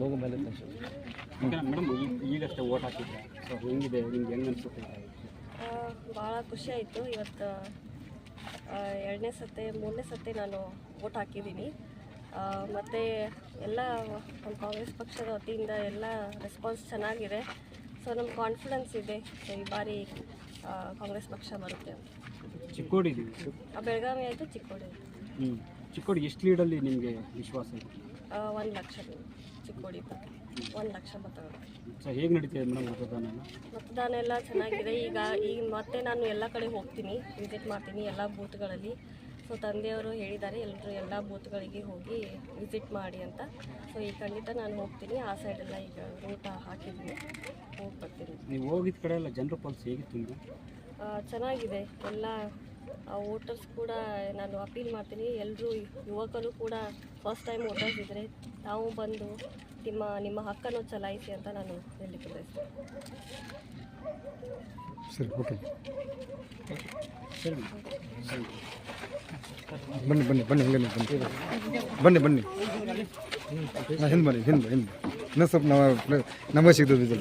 Logo ಮೇಲೆ madam ಈಗಷ್ಟೇ vote ಹಾಕಿದ್ರೆ ಸೊ ಹೆಂಗಿದೆ ನಿಮ್ಗೆ ಹೆಂಗೆ ಅನಿಸುತ್ತೆ? ಭಾಳ ಖುಷಿ ಆಯಿತು. ಇವತ್ತು ಎರಡನೇ ಸತಿ ಮೂರನೇ ಸತಿ ನಾನು ವೋಟ್ ಹಾಕಿದ್ದೀನಿ. ಮತ್ತು ಎಲ್ಲ ನಮ್ಮ ಕಾಂಗ್ರೆಸ್ ಪಕ್ಷದ ವತಿಯಿಂದ ಎಲ್ಲ ರೆಸ್ಪಾನ್ಸ್ ಚೆನ್ನಾಗಿದೆ. ಸೊ ನಮ್ಗೆ ಕಾನ್ಫಿಡೆನ್ಸ್ ಇದೆ. ಸೊ ಈ ಬಾರಿ ಕಾಂಗ್ರೆಸ್ ಪಕ್ಷ ಬರುತ್ತೆ ಚಿಕ್ಕೋಡಿ ಆ, ಬೆಳಗಾವಿ ಆಯಿತು ಚಿಕ್ಕೋಡಿ. ಹ್ಞೂ ಚಿಕ್ಕೋಡಿ ಎಷ್ಟು ಲೀಡಲ್ಲಿ ನಿಮಗೆ ವಿಶ್ವಾಸ ಇದೆ? ಒಂದು ಲಕ್ಷ. ಚಿಕ್ಕೋಡಿ ಒಂದು ಲಕ್ಷ ಮತಗಳು ಸೊ ಹೇಗೆ ನಡೀತಿದೆ ಮೇಡಮ್ ಮತದಾನ ಎಲ್ಲ? ಮತದಾನ ಎಲ್ಲ ಚೆನ್ನಾಗಿದೆ. ಈಗ ಈಗ ಮತ್ತೆ ನಾನು ಎಲ್ಲ ಕಡೆ ಹೋಗ್ತೀನಿ ವಿಸಿಟ್ ಮಾಡ್ತೀನಿ ಎಲ್ಲ ಬೂತ್ಗಳಲ್ಲಿ. ಸೊ ತಂದೆಯವರು ಹೇಳಿದ್ದಾರೆ ಎಲ್ಲರೂ ಎಲ್ಲ ಬೂತ್ಗಳಿಗೆ ಹೋಗಿ ವಿಸಿಟ್ ಮಾಡಿ ಅಂತ. ಸೊ ಈ ಖಂಡಿತ ನಾನು ಹೋಗ್ತೀನಿ. ಆ ಸೈಡೆಲ್ಲ ಈಗ ರೂಟ ಹಾಕಿದ್ದೀನಿ. ಹೋಗಿ ಬರ್ತೀನಿ. ನೀವು ಹೋಗಿದ್ದ ಕಡೆ ಎಲ್ಲ ಜನರ ಪಲ್ಸ್ ಹೇಗಿತ್ತು ಚೆನ್ನಾಗಿದೆ. ಎಲ್ಲ ವೋಟರ್ಸ್ ಕೂಡ ನಾನು ಅಪೀಲ್ ಮಾಡ್ತೀನಿ. ಎಲ್ಲರೂ ಯುವಕರು ಕೂಡ ಫಸ್ಟ್ ಟೈಮ್ ವೋಟರ್ಸ್ ಇದ್ದರೆ ತಾವು ಬಂದು ನಿಮ್ಮ ನಿಮ್ಮ ಹಕ್ಕನ್ನು ಚಲಾಯಿಸಿ ಅಂತ ನಾನು ಹೇಳಲಿಕ್ಕೆ ಸರಿ ಓಕೆ ಬನ್ನಿ ಬನ್ನಿ ಬನ್ನಿ ಹಂಗೆ ಬನ್ನಿ ಬನ್ನಿ. ಬನ್ನಿ ಹಿಂದೆ ಬನ್ನಿ ಹಿಂದೆ ಹಿಂದೆ ಇನ್ನೂ ಸ್ವಲ್ಪ ನಮ್ಮ ನಮಗೆ ಸಿಗ್ತದೆ